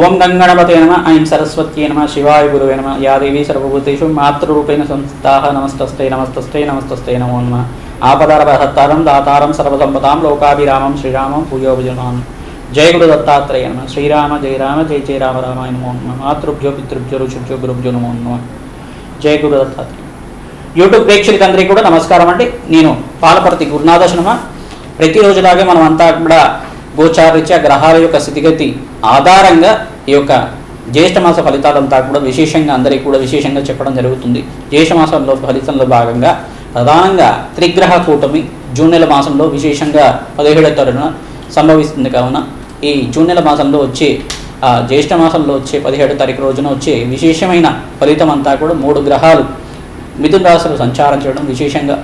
ఓం గంగణపతే నమ ఐం సరస్వత్యే నమ శివాయ గురువే నమ యా దేవీ సర్వభూతేషు మాతృరూపేణ సంస్థాహ నమస్తస్తే నమస్తస్తే నమస్తస్తే నమో నమ. ఆపదారహత్తారం దాతారం సర్వసంపదాం లోకాభిరామం శ్రీరామం పూయోభిజనాం జయ గురు దత్తాత్రేయ నమ. శ్రీరామ జయ రామ జయ జయ రామ రామాయ నమో నమ. మాతృభ్యో పితృభ్యో రుచుభ్యో గురుభ్యో నమో నమ. జయ గురు దత్తాత్రేయ. యూట్యూబ్ ప్రేక్షకులందరికీ కూడా నమస్కారం అండి. నేను పాలపర్తి గురునాథశనమ ప్రతిరోజులాగే మనం అంతా కూడా గోచారీత్యా గ్రహాల యొక్క స్థితిగతి ఆధారంగా ఈ యొక్క జ్యేష్ఠమాస ఫలితాలంతా కూడా విశేషంగా అందరికీ కూడా విశేషంగా చెప్పడం జరుగుతుంది. జ్యేష్ఠమాసంలో ఫలితంలో భాగంగా ప్రధానంగా త్రిగ్రహ కూటమి జూన్ నెల మాసంలో విశేషంగా పదిహేడవ తరుణ సంభవిస్తుంది. కావున ఈ జూన్ నెల మాసంలో వచ్చే జ్యేష్ఠ మాసంలో వచ్చే పదిహేడో తారీఖు రోజున వచ్చే విశేషమైన ఫలితం అంతా కూడా మూడు గ్రహాలు మిథున రాశులు సంచారం చేయడం విశేషంగా.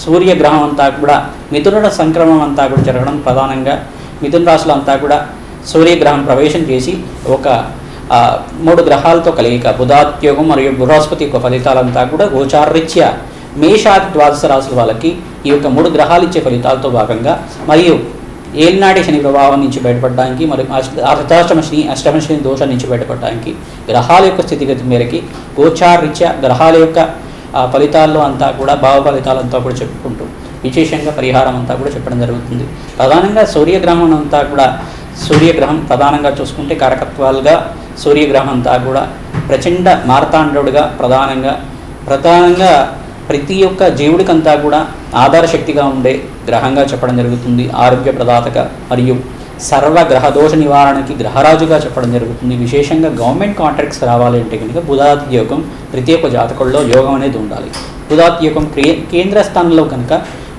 సూర్యగ్రహం అంతా కూడా మిథునుల సంక్రమం అంతా కూడా జరగడం ప్రధానంగా. మిథున రాశులు అంతా కూడా సూర్యగ్రహం ప్రవేశం చేసి ఒక మూడు గ్రహాలతో కలిగిక బుధాత్యోగం మరియు బృహస్పతి యొక్క ఫలితాలంతా కూడా గోచారరీత్యా మేషాది ద్వాదశ రాశుల వాళ్ళకి ఈ యొక్క మూడు గ్రహాలు ఇచ్చే ఫలితాలతో భాగంగా మరియు ఏలినాటి శని ప్రభావం నుంచి బయటపడడానికి మరియు అష్ట- అర్ధాష్టమ శని అష్టమ శని దోషం నుంచి బయటపడడానికి గ్రహాల యొక్క స్థితిగతి మేరకి గోచారరీత్యా గ్రహాల యొక్క ఫలితాల్లో అంతా కూడా భావ ఫలితాలంతా కూడా చెప్పుకుంటూ విశేషంగా పరిహారం అంతా కూడా చెప్పడం జరుగుతుంది. ప్రధానంగా సూర్యగ్రహం అంతా కూడా సూర్యగ్రహం ప్రధానంగా చూసుకుంటే కారకత్వాలుగా సూర్యగ్రహం అంతా కూడా ప్రచండ మార్తాండుడుగా ప్రధానంగా ప్రధానంగా ప్రతి ఒక్క జీవుడికంతా కూడా ఆధారశక్తిగా ఉండే గ్రహంగా చెప్పడం జరుగుతుంది ఆరోగ్య ప్రదాతగా మరియు సర్వ గ్రహ దోష నివారణకి గ్రహరాజుగా చెప్పడం జరుగుతుంది. విశేషంగా గవర్నమెంట్ కాంట్రాక్ట్స్ రావాలి అంటే కనుక బుధాతి యోగం ప్రతి ఒక్క జాతకుల్లో యోగం అనేది ఉండాలి. బుధాతి యోగం క్రియ కేంద్ర స్థానంలో కనుక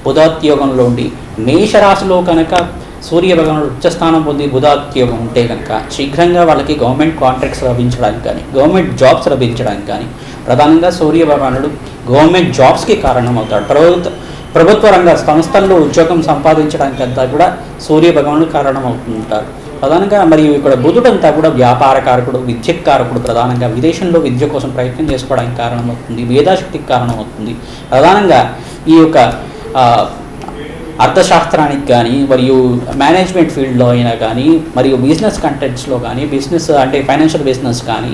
బుధాతి యోగంలో ఉండి మేషరాశిలో కనుక సూర్య భగవానుడు ఉచ్చస్థానం పొంది బుధాత్యోగం ఉంటే కనుక శీఘ్రంగా వాళ్ళకి గవర్నమెంట్ కాంట్రాక్ట్స్ లభించడానికి కానీ గవర్నమెంట్ జాబ్స్ లభించడానికి కానీ ప్రధానంగా సూర్యభగవానుడు గవర్నమెంట్ జాబ్స్కి కారణమవుతాడు. ప్రభుత్వ ప్రభుత్వ రంగ సంస్థల్లో ఉద్యోగం సంపాదించడానికి అంతా కూడా సూర్య భగవానుడు కారణమవుతుంటారు ప్రధానంగా మరియు ఇక్కడ బుధుడు అంతా కూడా వ్యాపార కారకుడు విద్యకారకుడు ప్రధానంగా విదేశంలో విద్య కోసం ప్రయత్నం చేసుకోవడానికి కారణమవుతుంది మేధాశక్తికి కారణమవుతుంది. ప్రధానంగా ఈ యొక్క అర్థశాస్త్రానికి కానీ మరియు మేనేజ్మెంట్ ఫీల్డ్లో అయినా కానీ మరియు బిజినెస్ కంటెంట్స్లో కానీ బిజినెస్ అంటే ఫైనాన్షియల్ బిజినెస్ కానీ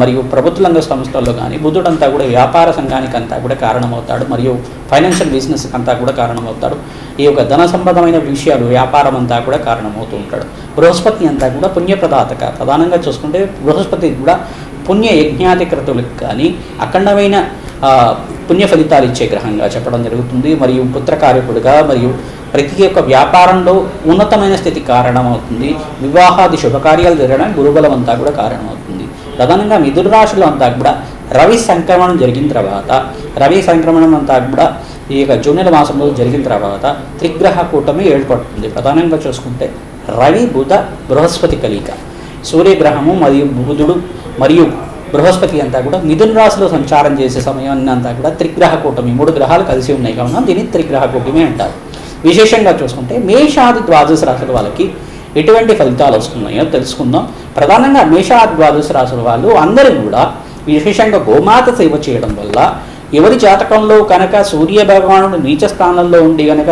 మరియు ప్రభుత్వ రంగ సంస్థల్లో కానీ బుద్ధుడంతా కూడా వ్యాపార సంఘానికి అంతా కూడా కారణమవుతాడు మరియు ఫైనాన్షియల్ బిజినెస్ అంతా కూడా కారణమవుతాడు. ఈ యొక్క ధన సంబంధమైన విషయాలు వ్యాపారం అంతా కూడా కారణమవుతూ ఉంటాడు బృహస్పతి అంతా కూడా పుణ్యప్రదాతక. ప్రధానంగా చూసుకుంటే బృహస్పతి కూడా పుణ్య యజ్ఞాధికృతులకు కానీ అఖండమైన పుణ్య ఫలితాలు ఇచ్చే గ్రహంగా చెప్పడం జరుగుతుంది. మరియు పుత్రకార్యకుడుగా మరియు ప్రతి ఒక్క వ్యాపారంలో ఉన్నతమైన స్థితి కారణమవుతుంది. వివాహాది శుభకార్యాలు జరగడానికి గురుబలం అంతా కూడా కారణమవుతుంది. ప్రధానంగా మిథున రాశులు అంతా కూడా రవి సంక్రమణం జరిగిన తర్వాత రవి సంక్రమణం అంతా కూడా ఈ యొక్క జూనియర్ మాసంలో జరిగిన తర్వాత త్రిగ్రహ కూటమి ఏర్పడుతుంది. ప్రధానంగా చూసుకుంటే రవి బుధ బృహస్పతి కలిక సూర్యగ్రహము మరియు బుధుడు మరియు బృహస్పతి అంతా కూడా మిథున రాశిలో సంచారం చేసే సమయాన్ని అంతా కూడా త్రిగ్రహ కూటమి మూడు గ్రహాలు కలిసి ఉన్నాయి. కావున దీన్ని త్రిగ్రహ కూటమి అంటారు. విశేషంగా చూసుకుంటే మేషాది ద్వాదశ రాశుల వాళ్ళకి ఎటువంటి ఫలితాలు వస్తున్నాయో తెలుసుకుందాం. ప్రధానంగా మేషాది ద్వాదశ రాశుల వాళ్ళు అందరూ కూడా విశేషంగా గోమాత సేవ చేయడం వల్ల ఎవరి జాతకంలో కనుక సూర్య భగవానుడు నీచ స్థానంలో ఉండి కనుక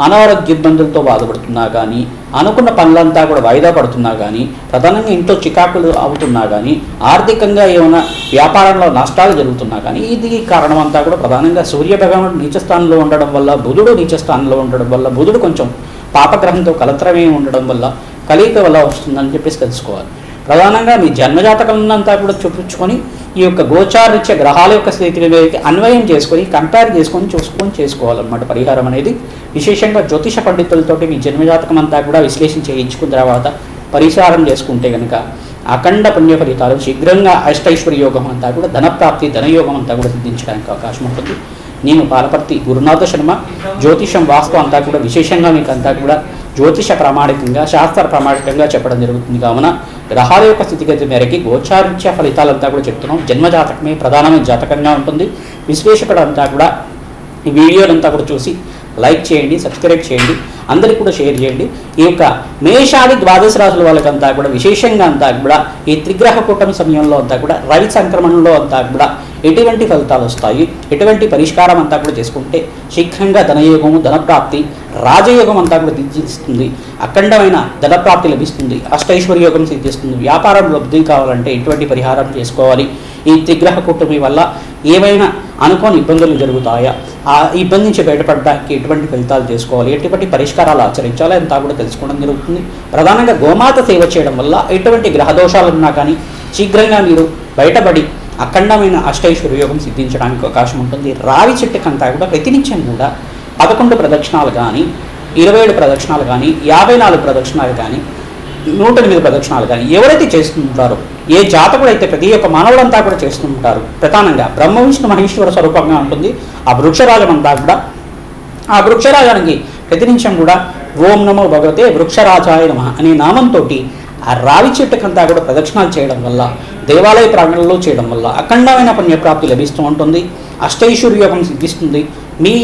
అనారోగ్య ఇబ్బందులతో బాధపడుతున్నా కానీ అనుకున్న పనులంతా కూడా వాయిదా పడుతున్నా కానీ ప్రధానంగా ఇంట్లో చికాకులు అవుతున్నా కానీ ఆర్థికంగా ఏమైనా వ్యాపారంలో నష్టాలు జరుగుతున్నా కానీ ఇది కారణం అంతా కూడా ప్రధానంగా సూర్య భగవానుడు ఉండడం వల్ల బుధుడు నీచస్థానంలో ఉండడం వల్ల బుధుడు కొంచెం పాపగ్రహంతో కలత్రమే ఉండడం వల్ల కలియిక వల్ల వస్తుందని చెప్పేసి తెలుసుకోవాలి. ప్రధానంగా మీ జన్మజాతకం కూడా చూపించుకొని ఈ యొక్క గోచారిత్య గ్రహాల యొక్క స్థితిని అన్వయం చేసుకొని కంపేర్ చేసుకొని చూసుకొని చేసుకోవాలన్నమాట పరిహారం అనేది. విశేషంగా జ్యోతిష పండితులతోటి మీ జన్మజాతకం అంతా కూడా విశ్లేషణ చేయించుకున్న తర్వాత పరిహారం చేసుకుంటే కనుక అఖండ పుణ్య ఫలితాలు శీఘ్రంగా అష్టైశ్వర్య యోగం అంతా కూడా ధనప్రాప్తి ధనయోగం అంతా కూడా సిద్ధించడానికి అవకాశం ఉంటుంది. నేను పాలపర్తి గురునాథ శర్మ జ్యోతిషం వాస్తవం అంతా కూడా విశేషంగా మీకు అంతా కూడా జ్యోతిష ప్రామాణికంగా శాస్త్ర ప్రామాణికంగా చెప్పడం జరుగుతుంది. కావున గ్రహాల యొక్క స్థితిగతి మేరకి గోచారిత్య ఫలితాలంతా కూడా చెప్తున్నాం. జన్మజాతకమే ప్రధానమైన జాతకంగా ఉంటుంది. విశ్లేషకుడంతా కూడా ఈ వీడియోలంతా కూడా చూసి లైక్ చేయండి సబ్స్క్రైబ్ చేయండి అందరికి కూడా షేర్ చేయండి. ఈ యొక్క మేషాది ద్వాదశ రాశుల వాళ్ళకంతా కూడా విశేషంగా అంతా కూడా ఈ త్రిగ్రహ కూటమి సమయంలో అంతా కూడా రవి సంక్రమణంలో అంతా కూడా ఎటువంటి ఫలితాలు వస్తాయి? ఎటువంటి పరిష్కారం అంతా కూడా చేసుకుంటే శీఘ్రంగా ధనయోగము ధనప్రాప్తి రాజయోగం అంతా కూడా సిద్ధిస్తుంది అఖండమైన ధనప్రాప్తి లభిస్తుంది. అష్టైశ్వర్యోగం సిద్ధిస్తుంది. వ్యాపారంలో వృద్ధి కావాలంటే ఎటువంటి పరిహారం చేసుకోవాలి? ఈ త్రిగ్రహ కూటమి వల్ల ఏవైనా అనుకోని ఇబ్బందులు జరుగుతాయా? ఆ ఇబ్బంది నుంచి బయటపడడానికి ఎటువంటి ఫలితాలు చేసుకోవాలి? ఎటువంటి పరిష్కారాలు ఆచరించాలి అంతా కూడా తెలుసుకోవడం జరుగుతుంది. ప్రధానంగా గోమాత సేవ చేయడం వల్ల ఎటువంటి గ్రహ దోషాలు ఉన్నా కానీ శీఘ్రంగా మీరు బయటపడి అఖండమైన అష్టైశ్వర యోగం సిద్ధించడానికి అవకాశం ఉంటుంది. రావి చెట్టుకంతా కూడా ప్రతినిత్యం కూడా పదకొండు ప్రదక్షిణాలు కానీ ఇరవై ఏడు ప్రదక్షిణాలు కానీ యాభై నాలుగు ప్రదక్షిణాలు కానీ నూట ఎనిమిది ప్రదక్షిణాలు కానీ ఎవరైతే చేస్తుంటారో ఏ జాతకుడు అయితే ప్రతి ఒక్క మానవులంతా కూడా చేస్తుంటారు ప్రధానంగా బ్రహ్మ విష్ణు మహేశ్వర స్వరూపంగా ఉంటుంది. ఆ వృక్షరాజం అంతా కూడా ఆ వృక్షరాజానికి ప్రతినిత్యం కూడా ఓం నమో భగవతే వృక్షరాజాయ నమ అనే నామంతో ఆ రావి చెట్టుకంతా కూడా ప్రదక్షిణాలు చేయడం వల్ల దేవాలయ ప్రాంగణంలో చేయడం వల్ల అఖండమైన పుణ్యప్రాప్తి లభిస్తూ ఉంటుంది. అష్టైశ్వర్యోగం సిద్ధిస్తుంది. మీ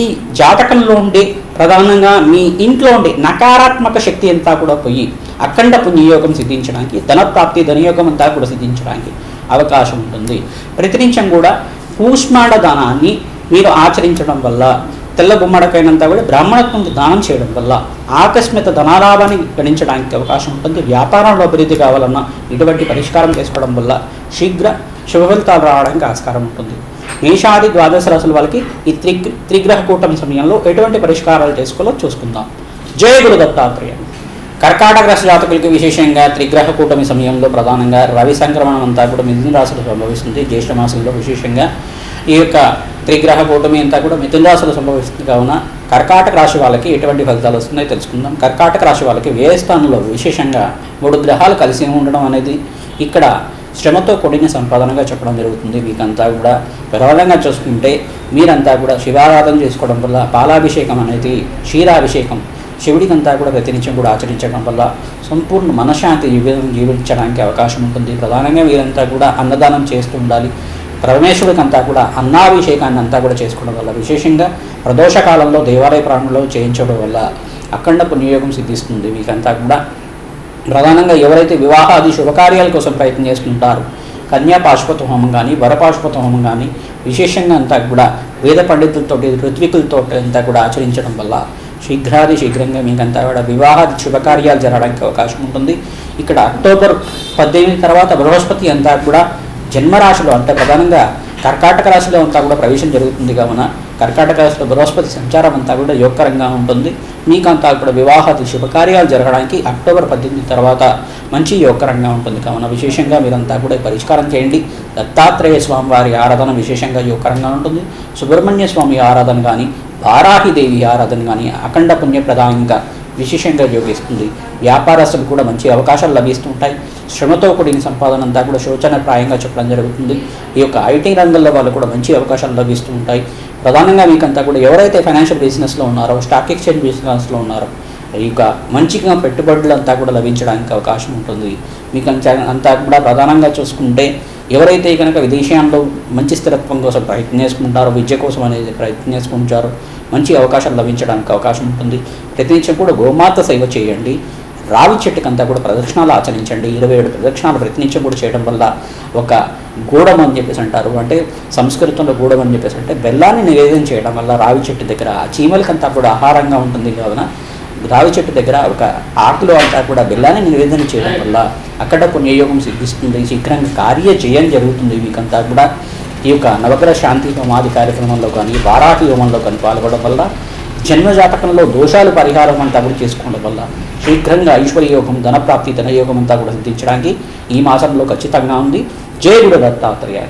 జాతకంలో ఉండే ప్రధానంగా మీ ఇంట్లో ఉండే నకారాత్మక శక్తి అంతా కూడా పోయి అఖండ పుణ్యయోగం సిద్ధించడానికి ధనప్రాప్తి ధనయోగం అంతా కూడా సిద్ధించడానికి అవకాశం ఉంటుంది. ప్రతినిత్యం కూడా కూష్మాండ దానాన్ని మీరు ఆచరించడం వల్ల తెల్ల గుమ్మడికైనంతా కూడా బ్రాహ్మణత్వం దానం చేయడం వల్ల ఆకస్మిక ధనాలాభాన్ని గణించడానికి అవకాశం ఉంటుంది. వ్యాపారంలో అభివృద్ధి కావాలన్నా ఇటువంటి పరిష్కారం చేసుకోవడం వల్ల శీఘ్ర శుభ ఫలితాలు రావడానికి ఆస్కారం ఉంటుంది. మేషాది ద్వాదశ రాసుల వాళ్ళకి ఈ త్రి త్రిగ్రహ కూటమి సమయంలో ఎటువంటి పరిష్కారాలు చేసుకోవాలో చూసుకుందాం. జయ గురు దత్తాత్రేయ. కర్కాటక రాశి జాతకులకి విశేషంగా త్రిగ్రహ కూటమి సమయంలో ప్రధానంగా రవి సంక్రమణం అంతా కూడా మిథున రాశులు సంభవిస్తుంది. జ్యేష్ఠ మాసంలో విశేషంగా ఈ యొక్క త్రిగ్రహ కూటమి అంతా కూడా మిథున రాశిలో సంభవిస్తుంది. కావున కర్కాటక రాశి వాళ్ళకి ఎటువంటి ఫలితాలు వస్తున్నాయో తెలుసుకుందాం. కర్కాటక రాశి వాళ్ళకి వ్యయ స్థానంలో విశేషంగా మూడు గ్రహాలు కలిసి ఉండడం అనేది ఇక్కడ శ్రమతో కూడిన సంపాదనగా చెప్పడం జరుగుతుంది. మీకంతా కూడా ప్రబలంగా చూసుకుంటే మీరంతా కూడా శివారాధన చేసుకోవడం వల్ల పాలాభిషేకం అనేది క్షీరాభిషేకం శివుడికంతా కూడా ప్రతినిత్యం కూడా ఆచరించడం వల్ల సంపూర్ణ మనశ్శాంతి జీవితం జీవించడానికి అవకాశం ఉంటుంది. ప్రధానంగా వీరంతా కూడా అన్నదానం చేస్తూ ఉండాలి. పరమేశ్వరుడికంతా కూడా అన్నాభిషేకాన్ని అంతా కూడా చేసుకోవడం వల్ల విశేషంగా ప్రదోషకాలంలో దేవాలయ ప్రాంగణంలో చేయించడం వల్ల అఖండ పుణ్యయోగం సిద్ధిస్తుంది. మీకంతా కూడా ప్రధానంగా ఎవరైతే వివాహాది శుభకార్యాల కోసం ప్రయత్నం చేస్తుంటారో కన్యా పాశుపత హోమం కానీ వరపాశుపత హోమం కానీ విశేషంగా అంతా కూడా వేద పండితులతో ఋత్వికులతో అంతా కూడా ఆచరించడం వల్ల శీఘ్రాది శీఘ్రంగా మీకంతా కూడా వివాహాది శుభకార్యాలు జరగడానికి అవకాశం ఉంటుంది. ఇక్కడ అక్టోబర్ పద్దెనిమిది తర్వాత బృహస్పతి అంతా కూడా జన్మరాశిలో అంటే ప్రధానంగా కర్కాటక రాశిలో అంతా కూడా ప్రవేశం జరుగుతుంది కావున కర్కాటక రాశిలో బృహస్పతి సంచారం అంతా కూడా యోగకరంగా ఉంటుంది. మీకంతా కూడా వివాహాది శుభకార్యాలు జరగడానికి అక్టోబర్ పద్దెనిమిది తర్వాత మంచి యోగకరంగా ఉంటుంది. కావున విశేషంగా మీరంతా కూడా పరిష్కారం చేయండి. దత్తాత్రేయ స్వామి వారి ఆరాధన విశేషంగా యోగకరంగా ఉంటుంది. సుబ్రహ్మణ్య స్వామి ఆరాధన కానీ వారాహిదేవి ఆరాధన కానీ అఖండ పుణ్యప్రదాయంగా విశేషంగా యోగిస్తుంది. వ్యాపారస్తులు కూడా మంచి అవకాశాలు లభిస్తుంటాయి శ్రమతో కూడిన సంపాదన అంతా కూడా శోచనప్రాయంగా చెప్పడం జరుగుతుంది. ఈ యొక్క ఐటీ రంగంలో వాళ్ళు కూడా మంచి అవకాశాలు లభిస్తూ ఉంటాయి. ప్రధానంగా మీకంతా కూడా ఎవరైతే ఫైనాన్షియల్ బిజినెస్లో ఉన్నారో స్టాక్ ఎక్స్చేంజ్ బిజినెస్లో ఉన్నారో ఈ యొక్క మంచిగా పెట్టుబడులు అంతా కూడా లభించడానికి అవకాశం ఉంటుంది. మీకు అంతా అంతా కూడా ప్రధానంగా చూసుకుంటే ఎవరైతే కనుక విదేశాల్లో మంచి స్థిరత్వం కోసం ప్రయత్నం చేసుకుంటారో విద్య కోసం అనేది ప్రయత్నం చేసుకుంటారో మంచి అవకాశాలు లభించడానికి అవకాశం ఉంటుంది. ప్రతినిత్యం కూడా గోమాత సేవ చేయండి. రావి చెట్టుకంతా కూడా ప్రదక్షిణాలు ఆచరించండి. ఇరవై ఏడు ప్రదక్షిణాలు ప్రతినిత్యం కూడా చేయడం వల్ల ఒక గూడం అని చెప్పేసి అంటారు. అంటే సంస్కృతంలో గూడం అని చెప్పేసి అంటే బెల్లాన్ని నివేదన చేయడం వల్ల రావి చెట్టు దగ్గర చీమలకంతా కూడా ఆహారంగా ఉంటుంది. కావున రావి చెట్టు దగ్గర ఒక ఆకులు అంతా కూడా బెల్లాన్ని నివేదన చేయడం వల్ల అక్కడ పుణ్యయోగం సిద్ధిస్తుంది. శీఘ్రంగా కార్య జయం జరుగుతుంది. మీకంతా కూడా ఈ యొక్క నవగ్రహ శాంతి హోమాది కార్యక్రమంలో కానీ వారాహి హోమంలో కానీ పాల్గొనడం వల్ల జన్మజాతకంలో దోషాలు పరిహారం అంతా కూడా చేసుకోవడం వల్ల శీఘ్రంగా ఐశ్వర్యోగం ధనప్రాప్తి ధనయోగం అంతా కూడా సిద్ధించడానికి ఈ మాసంలో ఖచ్చితంగా ఉంది. జయ గురు దత్తాత్రేయ